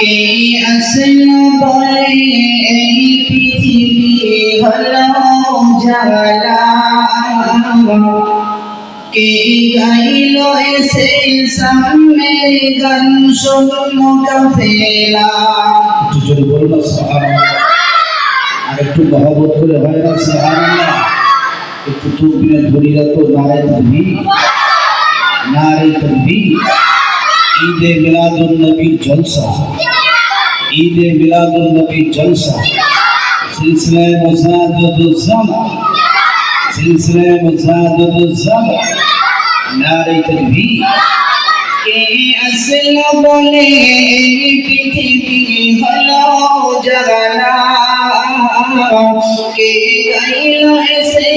কে আসল বলে এই পৃথিবী হলো কে গাইল এসে সামনে গান শুনল কাফেলা। একটু জোরে বলো সুবহানাল্লাহ। আর একটু মহব্বত করে হয় না, সুবহানাল্লাহ। একটু তুমিনে ধরিয়া তো নারে তকবীর নারে তকবীর ঈদে মিলাদুন নবীর জলসা। ঈদে মিলাদুন নবীর জলসা। সিলসিলায়ে মুসাদদুজ জামা সিলসিলায়ে মুসাদদুজ জামা নারে তকবীর কে আসল বলে এই পৃথিবী হলো জ্বালা কে গাইল এসে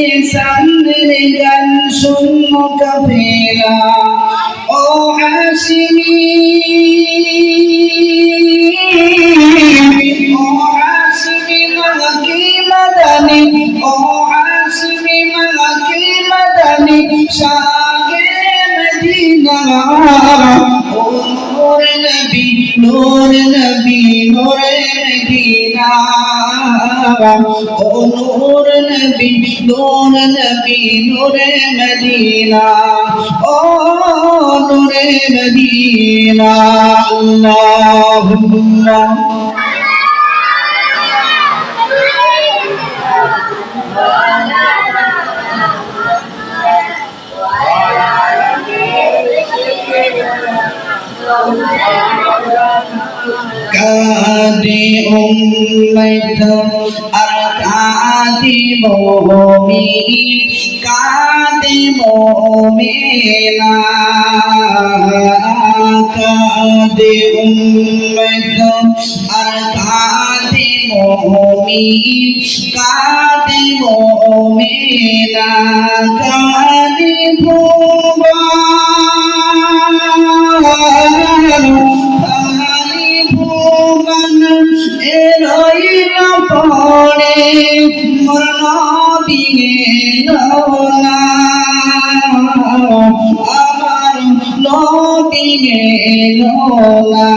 শুনল কাফেলা। শাহে মদিনা। নূর নবী নূর নবী, নূর মদিনা। ও নূর নবী নূর নবী, নূর মদিনা। ও নূর মদিনা, আল্লাহুম্মা। কাদি উম্মত আর কাদি মুমিন কাদি মুমিনা কাদি উম্মত আর কাদি মুমিন কাদি মুমিনা কাদি ভুবা এরইল পড়ে দিয়ে লোলা আমার লোলা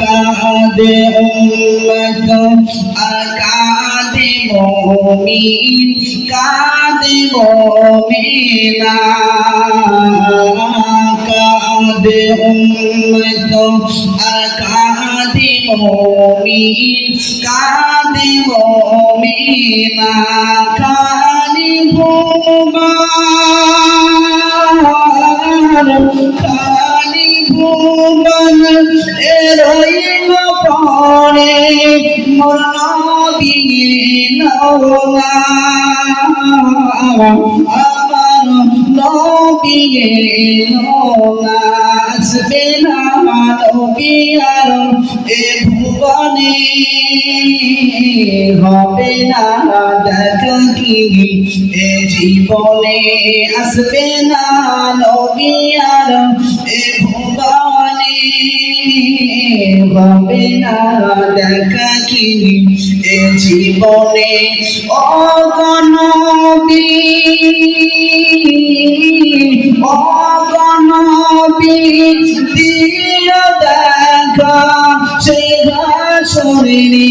কাদে উম্মত কাদে মুমিন কাদে মুমিনা। কাদে কাদে মুমিন, কাদে মুমিনা কানি ভুবান কানি ভুবন এরইল পরে মোর নবী নওলা আমার নবী নওলা এ ভুবনে হবে না দেখা কি? এ জীবনে আসবে না নবী আর? এ ভুবনে হবে না দেখা কি? এ জীবনে অগণবী অগণবী দিনে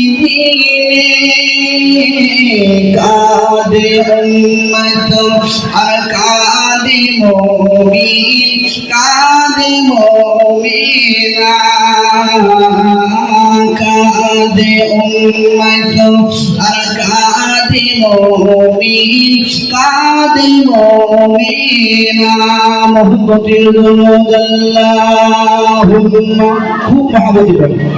কাদে উম্মত আর কাদে মুমিন, কাদে মুমিনা। কাদে উম্মত আর কাদে মুমিন, কাদে মুমিনা। মোহাম্মদের আল্লাহুম্মা। খুব মহব্বত